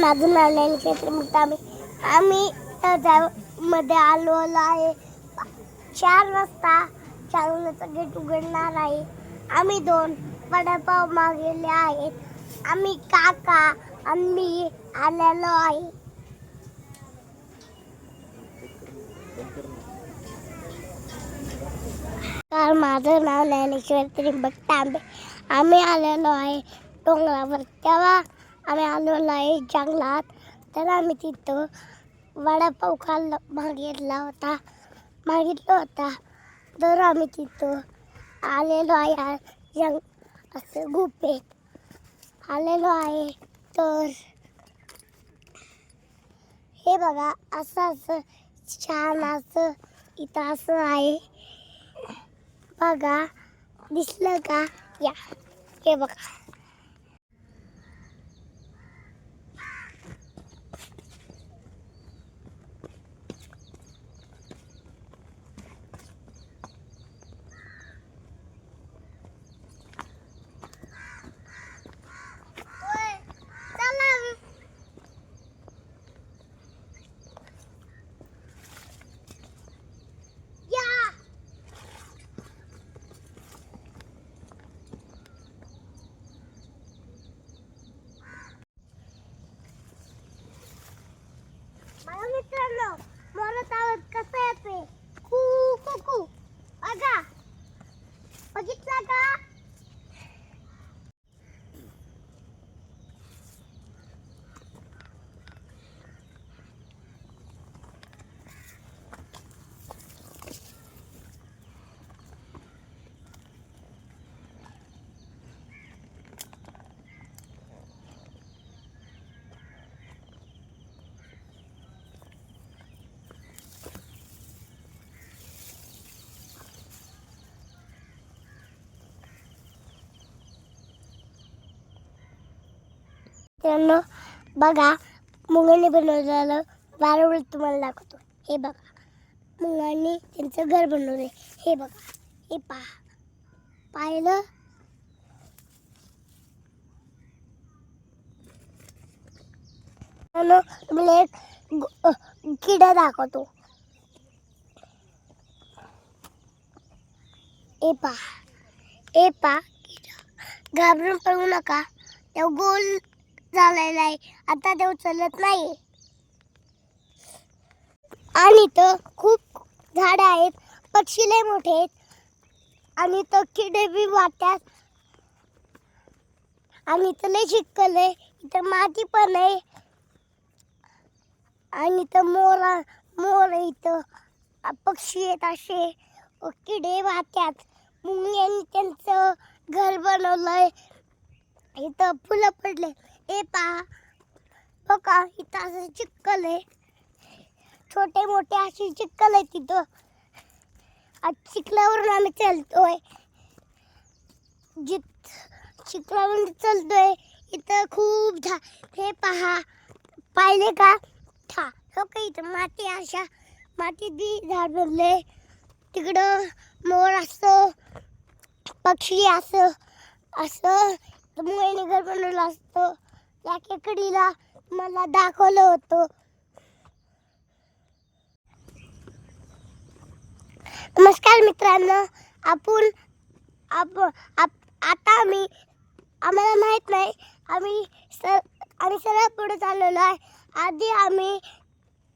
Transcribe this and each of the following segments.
माझं नाव क्षेत्र मग आम्ही आम्ही मध्ये आलो आहे. चार वाजता चार गेट उघडणार आहे. आम्ही दोन वडापाव मागलेले आहेत. आम्ही काका आम्ही आलेलो आहे. काल माझं नाव ज्ञानेश्वर त्रिंबक तांबे. आम्ही आलेलो आहे डोंगरावर. तेव्हा आम्ही आलेलो आहे जंगलात. तर आम्ही तिथं वडापाव खाल्ला मागितला होता. मागितला होता. तर आम्ही तिथं आलेलो आहे. जंग असं गुपेत आलेलो आहे. तर हे बघा असं असं छान असं इथं असं आहे. बघा दिसलं का? या हे बघा चला या मला मित्रांनो मोरत आवाज कसा येते कू कू कू अगा बघितला का मित्रांनो बघा मुलांनी बनवलेलं वारवळ तुम्हाला दाखवतो. हे बघा मुलांनी त्यांचं घर बनवले हे बघा हे पहा. पाहिलं? तुम्हाला एक किडा दाखवतो. ए पहा. ए पहा घाबरून पडू नका. त्या गोल झालेला आहे. आता ते चलत नाही आणि तर खूप झाडं आहेत. पक्षी लय मोठे आहेत. आणि तर किडे बी वाटतात आणि इथं लय चिखल आहे. इथं माती पण आहे. आणि तर मोरा मोर आहे इथं. पक्षी आहेत असे. किडे वाहत्यात मुंग्यांनी त्यांचं घर बनवलंय. इथं फुलं पडले. ए पहा बघा इथं असं चिक्कल आहे. छोटे मोठे असे चिक्कल आहे तिथं. आज चिखलावरून आम्ही चालतोय. जित चिखलावरून चालतोय इथं खूप झा हे पहा. पाहिले का? ठा. हो का इथं माती अशा मातीत बी झाड बनले तिकडं मोर असं पक्षी असं असं मुळे घर बनवलं असतं. या केकडीला मला दाखवलं होतं. नमस्कार मित्रांनो आपण आप आप- आता आम्ही आम्हाला माहीत नाही आम्ही सर आम्ही सरळ पुढे चाललेलो आहे. आधी आम्ही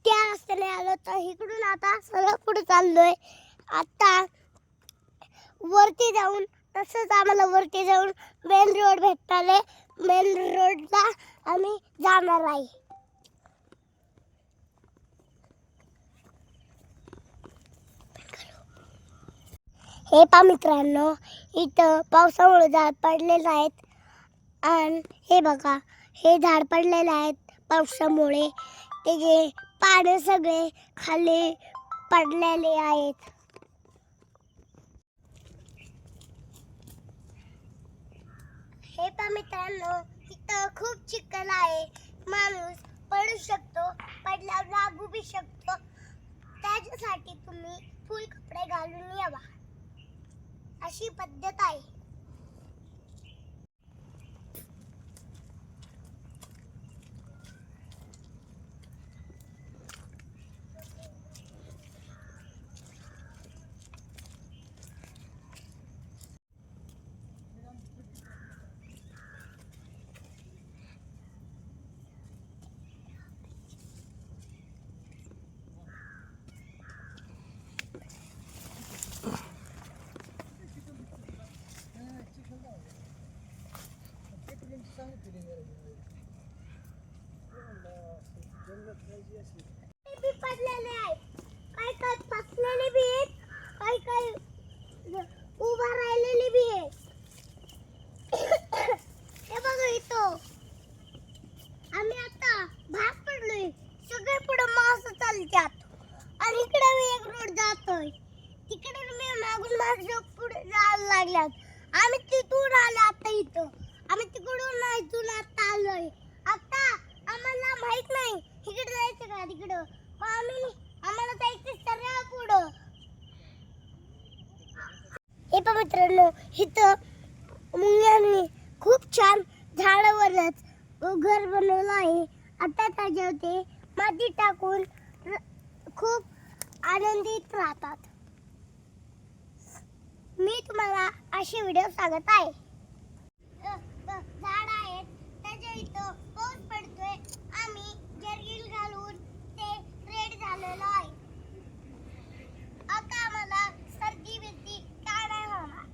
त्या रस्त्याने आलो तर इकडून आता सरळ पुढे आहे आता वरती जाऊन तसंच आम्हाला वरती जाऊन मेन रोड भेटताले. मेन रोडला आम्ही जाणार आहे. हे पा मित्रांनो इथं पावसामुळे झाड पडलेलं आहेत. आणि हे बघा हे झाड पडलेले आहेत पावसामुळे. त्याचे पानं सगळे खाली पडलेले आहेत. हे पा मित्रांनो इथं खूप चिकन आहे. माणूस पडू शकतो पडल्यावर लागू बी शकतो. त्याच्यासाठी तुम्ही फुल कपडे घालून यावा. अशी पद्धत आहे. बी पडलेले आहेत. काही काही फसलेले बी आहेत काही काही उभा राहिलेले बी आहेत. हे बघा इथं. आम्ही आता भाग पडलोय. सगळे पुढे माणसं चालतात आणि इकडे मी एक रोड जातोय. तिकडे मी मागून मागून पुढे जायला लागल्यात. आम्ही तिथून आलो आता इथं. आम्ही तिकडून नाही इथून आता आलोय आता आम्हाला माहीत नाही इकडे जायचं का तिकडं मग आम्ही आम्हाला जायचं सरळ पुढं हे पण मित्रांनो इथं मुंग्यांनी खूप छान झाडावरच घर बनवलं आहे. आता त्याच्यावरती माती टाकून खूप आनंदित राहतात. मी तुम्हाला असे व्हिडिओ सांगत आहे. झाड आहेत. त्याच्या इथं पाऊस पडतोय. आम्ही जर्किन घालून ते रेड झालेलं आहे आता आम्हाला सर्दी बिर्दी काय नाही होणार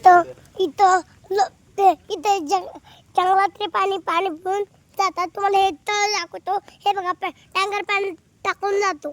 इथं इथं लो- ते इथे जंग जंगलातले पाणी पाणी पिऊन जातात. तुम्हाला हे तळ दाखवतो. हे बघा टँकर पाणी टाकून जातो.